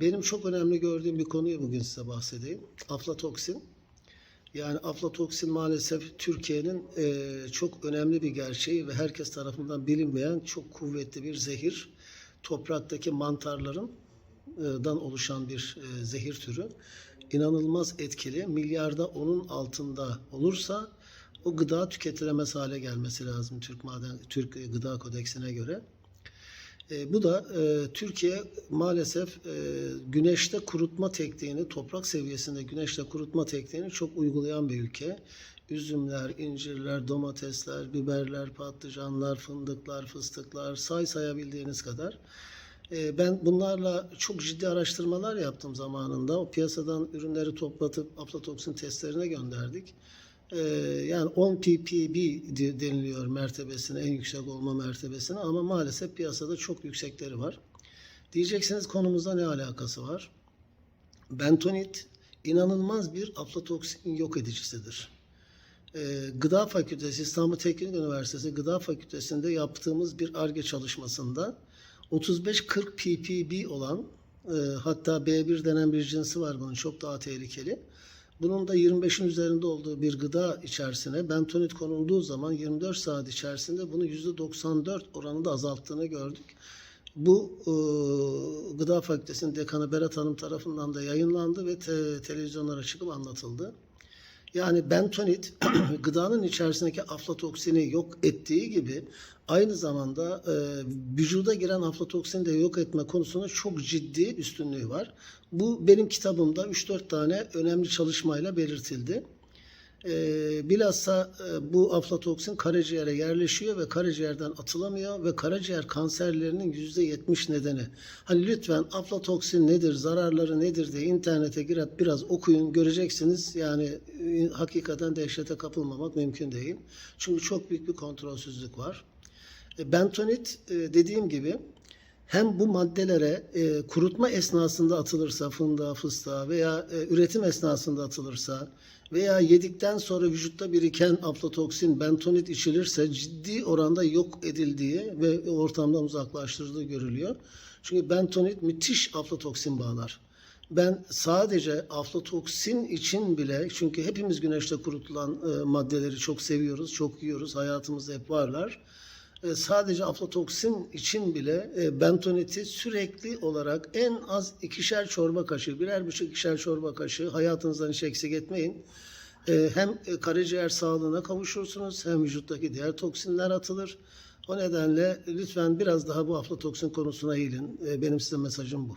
Benim çok önemli gördüğüm bir konuyu bugün size bahsedeyim. Aflatoksin. Yani aflatoksin maalesef Türkiye'nin eee, çok önemli bir gerçeği ve herkes tarafından bilinmeyen çok kuvvetli bir zehir. Topraktaki mantarların e, dan oluşan bir e, zehir türü. İnanılmaz etkili. Milyarda onun altında olursa o gıda tüketilemez hale gelmesi lazım Türk Maden Türk Gıda Kodeksine göre. E, bu da e, Türkiye maalesef e, güneşte kurutma tekniğini, toprak seviyesinde güneşte kurutma tekniğini çok uygulayan bir ülke. Üzümler, incirler, domatesler, biberler, patlıcanlar, fındıklar, fıstıklar, say sayabildiğiniz kadar. E, ben bunlarla çok ciddi araştırmalar yaptım zamanında. O piyasadan ürünleri toplatıp aflatoksin testlerine gönderdik. Ee, yani 10 ppb deniliyor mertebesine, en yüksek olma mertebesine ama maalesef piyasada çok yüksekleri var. Diyeceksiniz konumuzda ne alakası var? Bentonit inanılmaz bir aflatoksin yok edicisidir. Ee, Gıda Fakültesi, İstanbul Teknik Üniversitesi Gıda Fakültesi'nde yaptığımız bir ARGE çalışmasında 35-40 ppb olan e, hatta B1 denen bir cinsi var bunun çok daha tehlikeli. Bunun da 25'in üzerinde olduğu bir gıda içerisine bentonit konulduğu zaman 24 saat içerisinde bunu %94 oranında azalttığını gördük. Bu e, Gıda Fakültesi'nin dekanı Berat Hanım tarafından da yayınlandı ve te- televizyonlara çıkıp anlatıldı. Yani bentonit gıdanın içerisindeki aflatoksini yok ettiği gibi aynı zamanda e, vücuda giren aflatoksini de yok etme konusunda çok ciddi üstünlüğü var. Bu benim kitabımda 3-4 tane önemli çalışmayla belirtildi. E, bilhassa e, bu aflatoksin karaciğere yerleşiyor ve karaciğerden atılamıyor ve karaciğer kanserlerinin %70 nedeni. Hani lütfen aflatoksin nedir, zararları nedir diye internete girip biraz okuyun göreceksiniz. Yani e, hakikaten dehşete kapılmamak mümkün değil. Çünkü çok büyük bir kontrolsüzlük var. E, Bentonit e, dediğim gibi hem bu maddelere e, kurutma esnasında atılırsa fındığa, fıstığa veya e, üretim esnasında atılırsa veya yedikten sonra vücutta biriken aflatoksin, bentonit içilirse ciddi oranda yok edildiği ve ortamdan uzaklaştırıldığı görülüyor. Çünkü bentonit müthiş aflatoksin bağlar. Ben sadece aflatoksin için bile çünkü hepimiz güneşte kurutulan e, maddeleri çok seviyoruz, çok yiyoruz, hayatımızda hep varlar. E, sadece aflatoksin için bile e, bentoniti sürekli olarak en az ikişer çorba kaşığı, birer buçuk ikişer çorba kaşığı hayatınızdan hiç eksik etmeyin. E, hem karaciğer sağlığına kavuşursunuz hem vücuttaki diğer toksinler atılır. O nedenle lütfen biraz daha bu aflatoksin konusuna eğilin. Benim size mesajım bu.